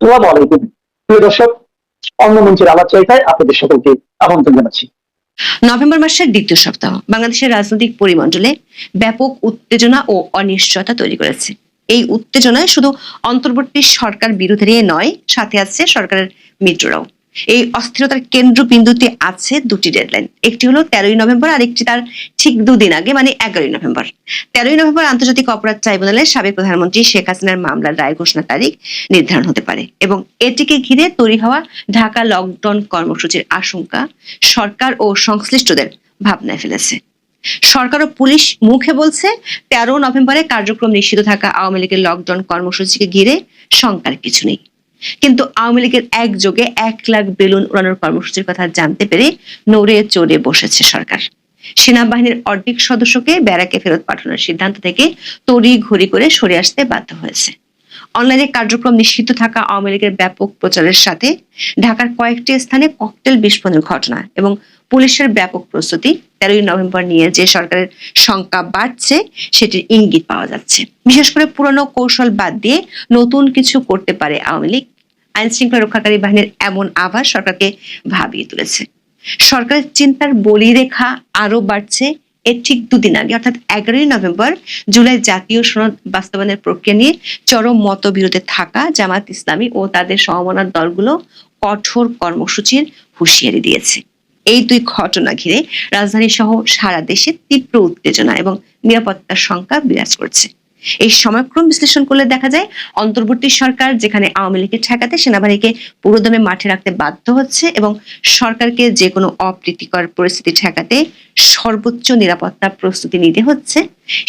আসসালামু আলাইকুম প্রিয় দর্শক, অন্য মঞ্চের আলাপ চাইতায় আপনাদের সকলকে আমন্ত্রণ জানাচ্ছি। নভেম্বর মাসের দ্বিতীয় সপ্তাহ বাংলাদেশের রাজনৈতিক পরিমণ্ডলে ব্যাপক উত্তেজনা ও অনিশ্চয়তা তৈরি করেছে। এই উত্তেজনায় শুধু অন্তর্বর্তী সরকার বিরোধী নয়, সাথে আছে সরকারের মিত্ররাও। এই অস্থিরতার কেন্দ্রবিন্দুতে আছে দুটি ডেডলাইন একটি হলো তেরোই নভেম্বর আর একটি তার ঠিক দুদিন আগে মানে এগারোই নভেম্বর। তেরোই নভেম্বর আন্তর্জাতিক অপরাধ ট্রাইব্যুনালে সাবেক প্রধানমন্ত্রী শেখ হাসিনার মামলার রায় ঘোষণা তারিখ নির্ধারণ হতে পারে এবং এটিকে ঘিরে তৈরি হওয়া ঢাকা লকডাউন কর্মসূচির আশঙ্কা সরকার ও সংশ্লিষ্টদের ভাবনায় ফেলেছে। সরকার ও পুলিশ মুখে বলছে, তেরো নভেম্বরে কার্যক্রম নিষিদ্ধ থাকা আওয়ামী লীগের লকডাউন কর্মসূচিকে ঘিরে শঙ্কার কিছু নেই। কিন্তু আওয়ামী লীগের একযোগে এক লাখ বেলুন উড়ানোর কর্মসূচির কথা জানতে পেরে নড়ে চড়ে বসেছে সরকার। সেনাবাহিনীর অর্ধেক সদস্যকে ব্যারাকে ফেরত পাঠানোর সিদ্ধান্ত থেকে তড়ি ঘড়ি করে সরে আসতে বাধ্য হয়েছে। অনলাইনে কার্যক্রম নিষিদ্ধ থাকা আওয়ামী লীগের ব্যাপক প্রচারের সাথে ঢাকার কয়েকটি স্থানে ককটেল বিস্ফোরণের ঘটনা এবং পুলিশের ব্যাপক প্রস্তুতি তেরোই নভেম্বর নিয়ে যে সরকারের শঙ্কা বাড়ছে, সেটির ইঙ্গিত পাওয়া যাচ্ছে। বিশেষ করে পুরনো কৌশল বাদ দিয়ে নতুন কিছু করতে পারে আওয়ামী লীগ। আইন শৃঙ্খলা রক্ষাকারী বাহিনীর এমন আভাস সরকারকে ভাবিয়ে তুলেছে। সরকারের চিন্তার বলিরেখা আরও বাড়ছে, এর ঠিক দুদিন আগে, অর্থাৎ এগারোই নভেম্বর, জুলাই জাতীয় সনদ বাস্তবায়নের প্রক্রিয়া নিয়ে চরম মতবিরোধে থাকা জামাত ইসলামী ও তাদের সমমনার দলগুলো কঠোর কর্মসূচির হুঁশিয়ারি দিয়েছে। এই দুই ঘটনা ঘিরে রাজধানী সহ সারা দেশে তীব্র উত্তেজনা এবং নিরাপত্তার শঙ্কা বিরাজ করছে। এই সময়ক্রম বিশ্লেষণ করলে দেখা যায়, অন্তর্বর্তী সরকার যেখানে আওয়ামী লীগের ঠেকাতে সেনাবাহিনীকে পুরোদমে মাঠে রাখতে বাধ্য হচ্ছে এবং সরকারকে যে কোনো অপ্রীতিকর পরিস্থিতি ঠেকাতে সর্বোচ্চ নিরাপত্তা প্রস্তুতি নিতে হচ্ছে।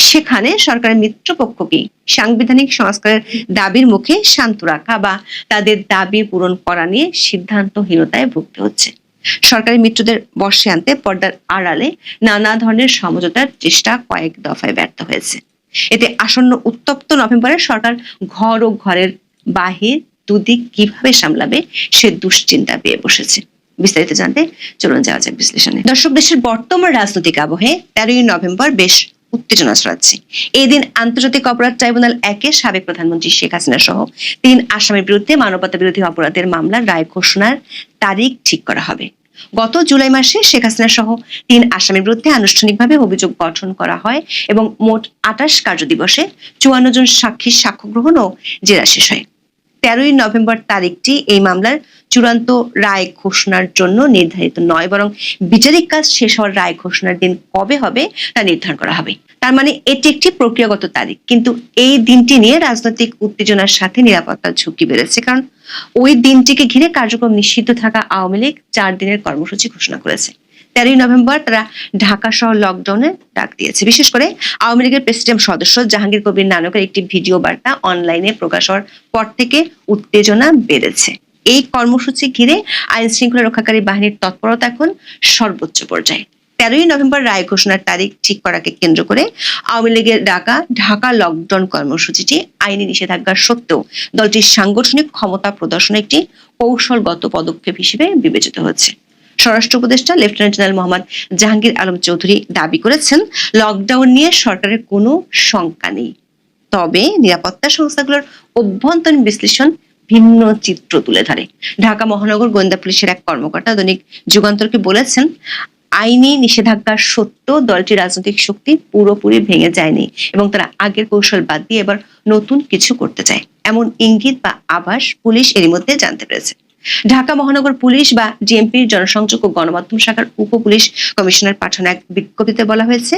সেখানে সরকারের মিত্রপক্ষকে সাংবিধানিক সংস্কারের দাবির মুখে শান্ত রাখা বা তাদের দাবি পূরণ করা নিয়ে সিদ্ধান্তহীনতায় ভুগতে হচ্ছে। সরকারি মিত্রদের বর্ষে আনতে পর্দার আড়ালে নানা ধরনের সমঝোতার চেষ্টা কয়েক দফায় ব্যর্থ হয়েছে। এতে আসন্ন উত্তপ্ত নভেম্বরে সরকার ঘর ও ঘরের বাহির দুদিক কীভাবে সামলাবে সে দুশ্চিন্তা পেয়ে বসেছে। বিস্তারিত জানতে চলুন যাওয়া যাক বিশ্লেষণে। দর্শক, দেশের বর্তমান রাজনৈতিক আবহে তেরোই নভেম্বর বেশ উত্তেজনা ছড়াচ্ছে। এই দিন আন্তর্জাতিক অপরাধ ট্রাইব্যুনাল একে সাবেক প্রধানমন্ত্রী শেখ হাসিনা সহ তিন আসামির বিরুদ্ধে মানবতা বিরোধী অপরাধের মামলার রায় ঘোষণার তারিখ ঠিক করা হবে। গত জুলাই মাসে শেখ হাসিনা সহ তিন আসামির বিরুদ্ধে আনুষ্ঠানিকভাবে অভিযোগ গঠন করা হয় এবং মোট আটাশ কার্যদিবসে চুয়ান্ন জন সাক্ষীর সাক্ষ্য গ্রহণ ও জেরা শেষ হয়। তেরোই নভেম্বর তারিখটি এই মামলার চূড়ান্ত রায় ঘোষণার জন্য নির্ধারিত নয়, বরং বিচারিক কাজ শেষ হওয়ার রায় ঘোষণার দিন কবে হবে তা নির্ধারণ করা হবে। তার মানে এটি একটি প্রক্রিয়াগত তারিখ, কিন্তু এই দিনটি নিয়ে রাজনৈতিক উত্তেজনার সাথে নিরাপত্তার ঝুঁকি বেড়েছে, কারণ ওই দিনটিকে ঘিরে কার্যক্রম নিষিদ্ধ থাকা আওয়ামী লীগ চার দিনের কর্মসূচি ঘোষণা করেছে। তেরোই নভেম্বর তারা ঢাকা সহ লকডাউনে ডাক দিয়েছে। বিশেষ করে আওয়ামী লীগের প্রেসিডেন্ট সদস্য জাহাঙ্গীর কবির নানকের একটি ভিডিও বার্তা অনলাইনে প্রকাশ হওয়ার পর থেকে উত্তেজনা বেড়েছে। এই কর্মসূচি ঘিরে আইন শৃঙ্খলা রক্ষাকারী বাহিনীর তৎপরতা এখন সর্বোচ্চ পর্যায়ে। তেরোই নভেম্বর রায় ঘোষণার তারিখ ঠিক করাকে কেন্দ্র করে আওয়ামী লীগের ডাকা ঢাকা লকডাউন কর্মসূচিটি আইনি নিষেধাজ্ঞার সত্ত্বেও দলটির সাংগঠনিক ক্ষমতা প্রদর্শন একটি কৌশলগত পদক্ষেপ হিসেবে বিবেচিত হচ্ছে। স্বরাষ্ট্র উপদেষ্টা লেফটেন্যান্ট জেনারেল মোহাম্মদ জাহাঙ্গীর আলম চৌধুরী দাবি করেছেন, লকডাউন নিয়ে সরকারের কোনো শঙ্কা নেই। তবে নিরাপত্তা সংস্থাগুলোর অভ্যন্তরীণ বিশ্লেষণ ভিন্ন চিত্র তুলে ধরে। ঢাকা মহানগর গোয়েন্দা পুলিশের এক কর্মকর্তা দৈনিক যুগান্তরকে বলেছেন, আইনি নিষেধাজ্ঞার সত্য দলটির রাজনৈতিক শক্তি পুরোপুরি ভেঙে যায়নি এবং তারা আগের কৌশল বাদ দিয়ে এবার নতুন কিছু করতে চায়। এমন ইঙ্গিত বা আভাস পুলিশ এরই মধ্যে জানতে পেরেছে। ঢাকা মহানগর পুলিশ বা ডিএমপির জনসংযোগ ও গণমাধ্যম শাখার উপ পুলিশ কমিশনার পাঠানো এক বিজ্ঞপ্তিতে বলা হয়েছে,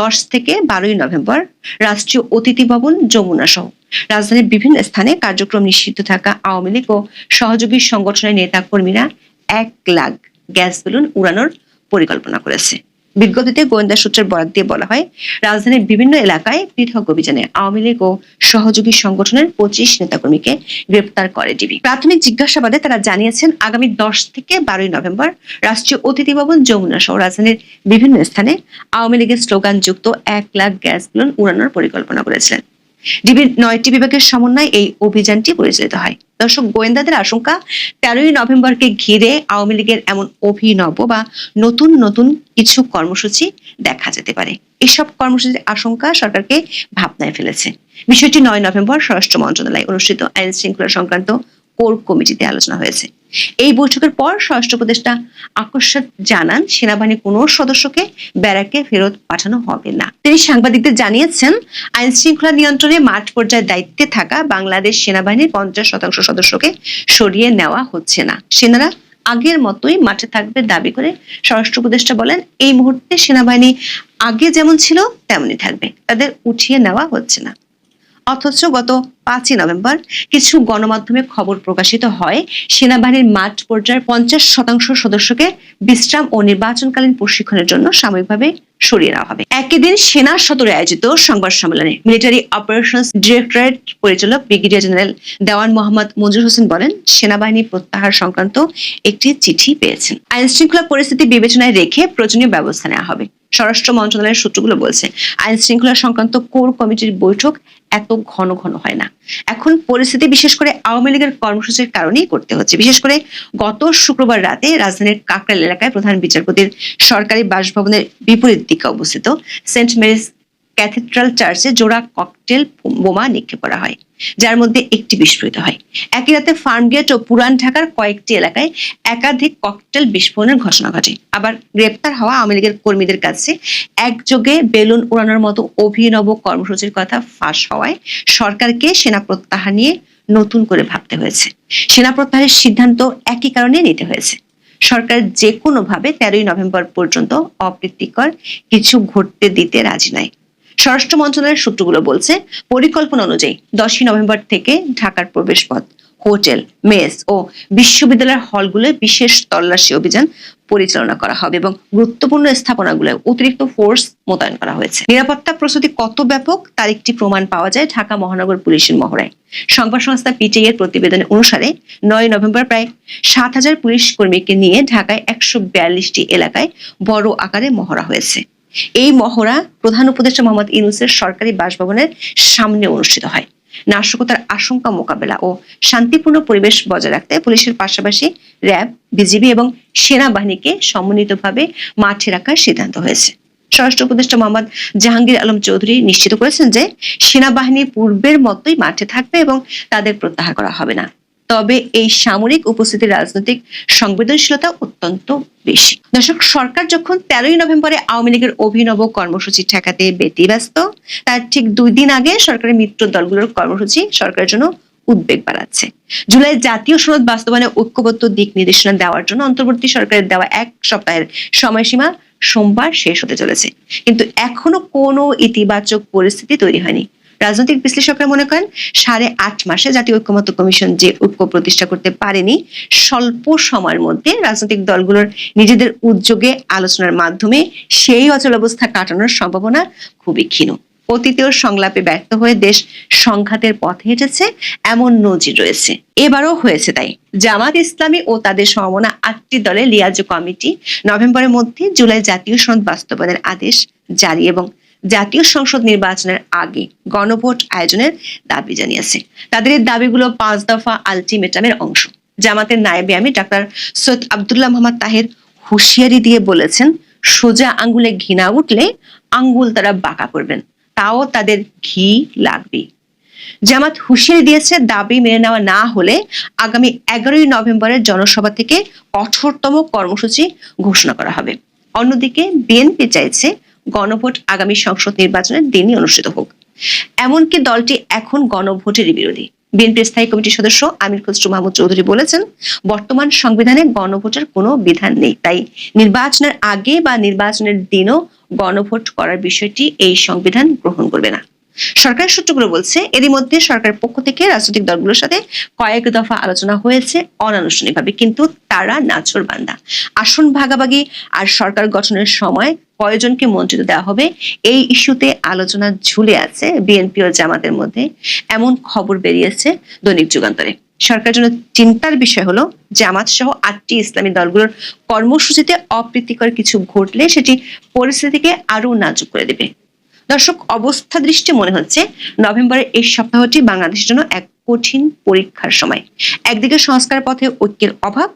দশ থেকে বারোই নভেম্বর রাষ্ট্রীয় অতিথি ভবন যমুনা সহ রাজধানীর বিভিন্ন স্থানে কার্যক্রম নিষিদ্ধ থাকা আওয়ামী লীগ ও সহযোগী সংগঠনের নেতা কর্মীরা এক লাখ গ্যাস বেলুন উড়ানোর পরিকল্পনা করেছে। বিজ্ঞপ্তিতে গোয়েন্দা সূত্রের বরাদ দিয়ে বলা হয়, রাজধানীর বিভিন্ন এলাকায় পৃথক অভিযানে আওয়ামী লীগ ও সহযোগী সংগঠনের পঁচিশ নেতাকর্মীকে গ্রেপ্তার করে ডিবি। প্রাথমিক জিজ্ঞাসাবাদে তারা জানিয়েছেন, আগামী দশ থেকে বারোই নভেম্বর রাষ্ট্রীয় অতিথি ভবন যমুনা সহ রাজধানীর বিভিন্ন স্থানে আওয়ামী লীগের স্লোগান যুক্ত এক লাখ গ্যাস বেলুন উড়ানোর পরিকল্পনা করেছিলেন। ডিবির নয়টি বিভাগের সমন্বয়ে এই অভিযানটি পরিচালিত হয়। দর্শক, গোয়েন্দাদের আশঙ্কা, তেরোই নভেম্বরকে ঘিরে আওয়ামী লীগের এমন অভিনব বা নতুন নতুন কিছু কর্মসূচি দেখা যেতে পারে। এসব কর্মসূচির আশঙ্কা সরকারকে ভাবনায় ফেলেছে। বিষয়টি নয় নভেম্বর স্বরাষ্ট্র মন্ত্রণালয়ে অনুষ্ঠিত আইন শৃঙ্খলা সংক্রান্ত কোর কমিটিতে আলোচনা হয়েছে। এই বৈঠকের পর স্বরাষ্ট্র উপদেষ্টা আকস্মাত জানান, সেনাবাহিনীর কোনো সদস্যকে ব্যারাকে ফেরত পাঠানো হবে না। তিনি সাংবাদিকদের জানিয়েছেন, আইন শৃঙ্খলা নিয়ন্ত্রণে মাঠ পর্যায়ে দায়িত্বে থাকা বাংলাদেশ সেনাবাহিনীর পঞ্চাশ শতাংশ সদস্যকে সরিয়ে নেওয়া হচ্ছে না। সেনারা আগের মতোই মাঠে থাকবে দাবি করে স্বরাষ্ট্র উপদেষ্টা বলেন, এই মুহূর্তে সেনাবাহিনী আগে যেমন ছিল, তেমনই থাকবে। তাদের উঠিয়ে নেওয়া হচ্ছে না। অথচ গত পাঁচই নভেম্বর কিছু গণমাধ্যমে খবর প্রকাশিত হয়, সেনাবাহিনীর মাঠ পর্যায়ের পঞ্চাশ শতাংশ সদস্যকে বিশ্রাম ও নির্বাচনকালীন প্রশিক্ষণের জন্য সাময়িকভাবে সরিয়ে নেওয়া হবে। একই দিন সেনা সদরে আয়োজিত সংবাদ সম্মেলনে মিলিটারি অপারেশনস ডিরেক্টরেট পরিচালক ব্রিগেডিয়ার জেনারেল দেওয়ান মোহাম্মদ মঞ্জুর হোসেন বলেন, সেনাবাহিনী প্রত্যাহার সংক্রান্ত একটি চিঠি পেয়েছেন আইন শৃঙ্খলা পরিস্থিতি বিবেচনায় রেখে প্রয়োজনীয় ব্যবস্থা নেওয়া হবে। স্বরাষ্ট্র মন্ত্রণালয়ের সূত্রগুলো বলছে, আইন শৃঙ্খলা সংক্রান্ত কোর কমিটির বৈঠক এত ঘন ঘন হয় না। এখন পরিস্থিতি বিশেষ করে আওয়ামী লীগের কর্মসূচির কারণেই করতে হচ্ছে। বিশেষ করে গত শুক্রবার রাতে রাজধানীর কাকরাল এলাকায় প্রধান বিচারপতির সরকারি বাসভবনের বিপরীত দিকে অবস্থিত সেন্ট মেরিস ক্যাথিড্রাল চার্চে জোড়া ককটেল বোমা নিক্ষেপ করা হয়, যার মধ্যে একটি বিস্ফোরিত হয়। একই রাতে ফার্মগেট ও পুরান ঢাকার কয়েকটি এলাকায় একাধিক ককটেল বিস্ফোরণের ঘটনা ঘটে। আবার গ্রেপ্তার হওয়া আওয়ামী লীগের কর্মীদের কাছে একযোগে বেলুন উড়ানোর মতো অভিনব কর্মসূচির কথা ফাঁস হওয়ায় সরকারকে সেনা প্রত্যাহার নিয়ে নতুন করে ভাবতে হয়েছে। সেনা প্রত্যাহারের সিদ্ধান্ত একই কারণে নিতে হয়েছে। সরকার যে কোনোভাবে তেরোই নভেম্বর পর্যন্ত অপ্রীতিকর কিছু ঘটতে দিতে রাজি নয়। স্বরাষ্ট্র মন্ত্রণালয়ের সূত্রগুলো বলছে, পরিকল্পনা অনুযায়ী দশই নভেম্বর থেকে ঢাকার প্রবেশপথ, হোটেল, মেস ও বিশ্ববিদ্যালয়ের হলগুলোয় বিশেষ তল্লাশি অভিযান পরিচালনা করা হবে এবং গুরুত্বপূর্ণ স্থাপনাগুলোয় অতিরিক্ত ফোর্স মোতায়েন করা হয়েছে। নিরাপত্তা প্রস্তুতি কত ব্যাপক তার একটি প্রমাণ পাওয়া যায় ঢাকা মহানগর পুলিশের মহড়ায়। সংবাদ সংস্থা পিটিআই এর প্রতিবেদন অনুসারে নয় নভেম্বর প্রায় সাত হাজার পুলিশ কর্মীকে নিয়ে ঢাকায় একশো বিয়াল্লিশটি এলাকায় বড় আকারে মহড়া হয়েছে। এই মহড়া প্রধান উপদেষ্টা মোহাম্মদ ইউনুসের সরকারি বাসভবনের সামনে অনুষ্ঠিত হয়। নাশকতার আশঙ্কা মোকাবেলা ও শান্তিপূর্ণ পরিবেশ বজায় রাখতে পুলিশের পাশাপাশি র্যাব, বিজিবি এবং সেনাবাহিনীকে সমন্বিতভাবে মাঠে রাখার সিদ্ধান্ত হয়েছে। স্বরাষ্ট্র উপদেষ্টা মোহাম্মদ জাহাঙ্গীর আলম চৌধুরী নিশ্চিত করেছেন যে সেনাবাহিনী পূর্বের মতোই মাঠে থাকবে এবং তাদের প্রত্যাহার করা হবে না। তবে এই সামরিক উপস্থিতির রাজনৈতিক সংবেদনশীলতা অত্যন্ত বেশি। দর্শক, সরকার যখন তেরোই নভেম্বরে আওয়ামী লীগের অভিনব কর্মসূচি ঠেকাতে ব্যতিব্যস্ত, তার ঠিক দুই দিন আগে সরকারের মিত্র দলগুলোর কর্মসূচি সরকারের জন্য উদ্বেগ বাড়াচ্ছে। জুলাই জাতীয় সনদ বাস্তবায়নে ঐক্যবদ্ধ দিক নির্দেশনা দেওয়ার জন্য অন্তর্বর্তী সরকারের দেওয়া এক সপ্তাহের সময়সীমা সোমবার শেষ হতে চলেছে। কিন্তু এখনও কোনো ইতিবাচক পরিস্থিতি তৈরি হয়নি। রাজনৈতিক বিশ্লেষকরা মনে করেন সাড়ে আট মাসে জাতীয় ঐক্যমত্য কমিশন যে ঐক্য প্রতিষ্ঠা করতে পারেনি, স্বল্প সময়ের মধ্যে রাজনৈতিক দলগুলোর নিজেদের উদ্যোগে আলোচনার মাধ্যমে সেই অচল অবস্থা কাটানোর সম্ভাবনা খুবই ক্ষীণ। অতীতেও সংলাপে ব্যর্থ হয়ে দেশ সংঘাতের পথে হেঁটেছে, এমন নজির রয়েছে। এবারও হয়েছে তাই। জামাত ইসলামী ও তাদের সমমনা আটটি দলের লিয়াজ কমিটি নভেম্বরের মধ্যে জুলাই জাতীয় সনদ বাস্তবায়নের আদেশ জারি এবং জাতীয় সংসদ নির্বাচনের আগে গণভোট আয়োজনের দাবি জানিয়েছে। তাদের এই দাবিগুলো পাঁচ দফা আলটিমেটামের অংশ। জামাতের নায়েবে আমি ডাক্তার সৈয়দ আবদুল্লাহ মোহাম্মদ তাহের হুঁশিয়ারি দিয়ে বলেছেন, সোজা আঙ্গুলে ঘৃণা উঠলে আঙ্গুল তারা বাঁকা করবেন, তাও তাদের ঘি লাগবে। জামাত হুঁশিয়ারি দিয়েছে, দাবি মেনে নেওয়া না হলে আগামী এগারোই নভেম্বরের জনসভা থেকে কঠোরতম কর্মসূচি ঘোষণা করা হবে। অন্যদিকে বিএনপি চাইছে গণভোট আগামী সংসদ নির্বাচনের দিনই অনুষ্ঠিত হোক। এমনকি দলটি এখন গণভোটেরই বিরোধী। বিএনপির স্থায়ী কমিটির সদস্য আমির খসরু মাহমুদ চৌধুরী বলেছেন, বর্তমান সংবিধানে গণভোটের কোনো বিধান নেই। তাই নির্বাচনের আগে বা নির্বাচনের দিনও গণভোট করার বিষয়টি এই সংবিধান গ্রহণ করবে না। সরকারের সূত্রগুলো বলছে, এরই মধ্যে সরকারের পক্ষ থেকে রাজনৈতিক দলগুলোর সাথে কয়েক দফা আলোচনা হয়েছে অনানুষ্ঠানিকভাবে, কিন্তু তারা নাছর বান্দা। আসন ভাগাভাগি আর সরকার গঠনের সময় কয়জনকে মন্ত্রিত দেওয়া হবে, এই ইস্যুতে আলোচনা ঝুলে আছে বিএনপি ও জামাতের মধ্যে। এমন খবর বেরিয়েছে দৈনিক যুগান্তরে। সরকারের জন্য চিন্তার বিষয় হলো, জামাত সহ আটটি ইসলামী দলগুলোর কর্মসূচিতে অপ্রীতিকর কিছু ঘটলে সেটি পরিস্থিতিকে আরও নাজুক করে দেবে। দর্শক, অবস্থা দৃষ্টি মনে হচ্ছে নভেম্বরের এই সপ্তাহটি বাংলাদেশের জন্য এক কঠিন পরীক্ষার সময়। একদিকে সংস্কার পথে ঐক্যের অভাব,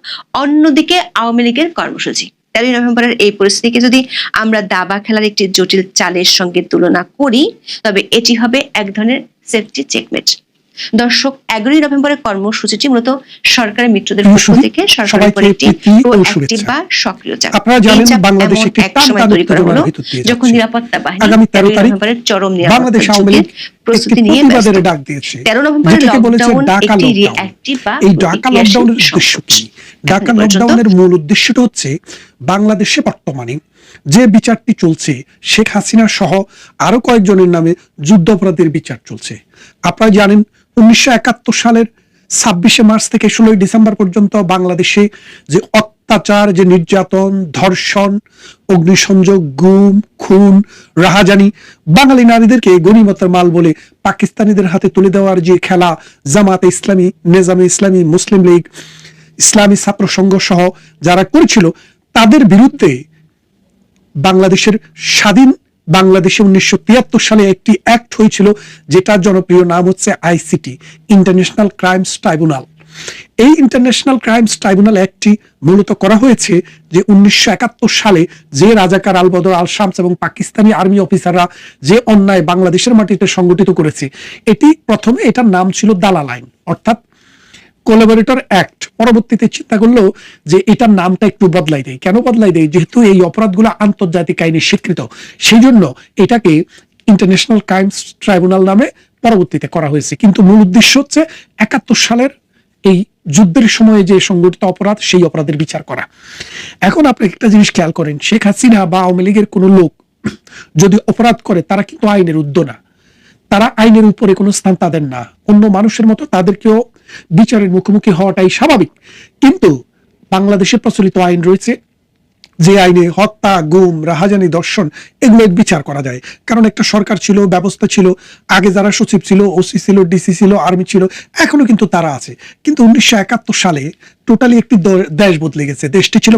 অন্যদিকে আওয়ামী লীগের কর্মসূচি। তেরোই নভেম্বরের এই পরিস্থিতিকে যদি আমরা দাবা খেলার একটি জটিল চালের সঙ্গে তুলনা করি, তবে এটি হবে এক ধরনের সেফটি চেকমেট দর্শক এগারোই নভেম্বরের কর্মসূচিটি মূলত সরকারের মিত্রদের পক্ষ থেকে সরকারের উপর একটি। বা সক্রিয় চাপ। আপনারা জানেন এই বাংলাদেশ একটি এক তৈরি করা হলো যখন নিরাপত্তা বাহিনী আগামী 13 তারিখ নভেম্বরের চরম বাংলাদেশ নিরাপত্তা আওয়ামী লীগ প্রস্তুতি নিয়ে ব্যস্ত। ডাক দিয়েছে। তেরো নভেম্বরের লকডাউন একটি রিঅ্যাক্টিভ বা এই ডাকা লকডাউনের উদ্দেশ্য কি? ডাকা লকডাউনের মূল উদ্দেশ্যটা হচ্ছে বাংলাদেশে বর্তমানে যে বিচারটি চলছে শেখ হাসিনা সহ আরও কয়েকজনের নামে যুদ্ধাপরাধের বিচার চলছে। আপনারা জানেন উনিশশো একাত্তর সালের ছাব্বিশে মার্চ থেকে ষোলোই ডিসেম্বর পর্যন্ত বাংলাদেশে যে অত্যাচার, যে নির্যাতন, ধর্ষণ, অগ্নিসংযোগ, গুম, খুন, রাহাজানি, বাঙালি নারীদেরকে গণিমতের মাল বলে পাকিস্তানিদের হাতে তুলে দেওয়ার যে খেলা জামাতে ইসলামী, নেজামে ইসলামী, মুসলিম লীগ, ইসলামী ছাত্র সংঘ সহ যারা করেছিল, তাদের বিরুদ্ধে বাংলাদেশের স্বাধীন বাংলাদেশে উনিশশো তিয়াত্তর সালে একটি অ্যাক্ট হয়েছিল, যেটার জনপ্রিয় নাম হচ্ছে আইসিটি ইন্টারন্যাশনাল ক্রাইমস ট্রাইব্যুনাল। এই ইন্টারন্যাশনাল ক্রাইমস ট্রাইব্যুনাল অ্যাক্টটি মূলত করা হয়েছে যে উনিশশো একাত্তর সালে যে রাজাকার আল বদর আল শামস এবং পাকিস্তানি আর্মি অফিসাররা যে অন্যায় বাংলাদেশের মাটিতে সংগঠিত করেছে, এটি প্রথমে এটার নাম ছিল দালাল আইন অর্থাৎ কোলাবোরেটর অ্যাক্ট পরবর্তীতে চিন্তা করল যে এটার নামটা একটু বদলাই দেয়। কেন বদলাই দেয়? যেহেতু এই অপরাধগুলো আন্তর্জাতিক আইনে স্বীকৃত। সেই জন্য এটাকে ইন্টারন্যাশনাল ক্রাইমস ট্রাইব্যুনাল নামে পরবর্তীতে করা হয়েছে। কিন্তু মূল উদ্দেশ্য হচ্ছে একাত্তর সালের এই যুদ্ধের সময়ে যে সংগঠিত অপরাধ, সেই অপরাধের বিচার করা। এখন আপনি একটা জিনিস খেয়াল করেন, শেখ হাসিনা বা আওয়ামী লীগের কোনো লোক যদি অপরাধ করে, তারা কিন্তু আইনের উদ্য না। তারা আইনের উপরে কোনো স্থান তাদের না। অন্য মানুষের মতো তাদেরকেও বিচারের মুখোমুখি হওয়াটাই স্বাভাবিক। কিন্তু বাংলাদেশে প্রচলিত আইন রয়েছে, যে আইনে হত্যা, গুম, রাহাজানি, দর্শন এগুলো বিচার করা যায়। কারণ একটা সরকার ছিল, ব্যবস্থা ছিল, আগে যারা সচিব ছিল, ওসি ছিল, ডিসি ছিল, আর্মি ছিল, এখনও কিন্তু তারা আছে। কিন্তু উনিশশো একাত্তর সালে টোটালি একটি দেশ বদলে গেছে। দেশটি ছিল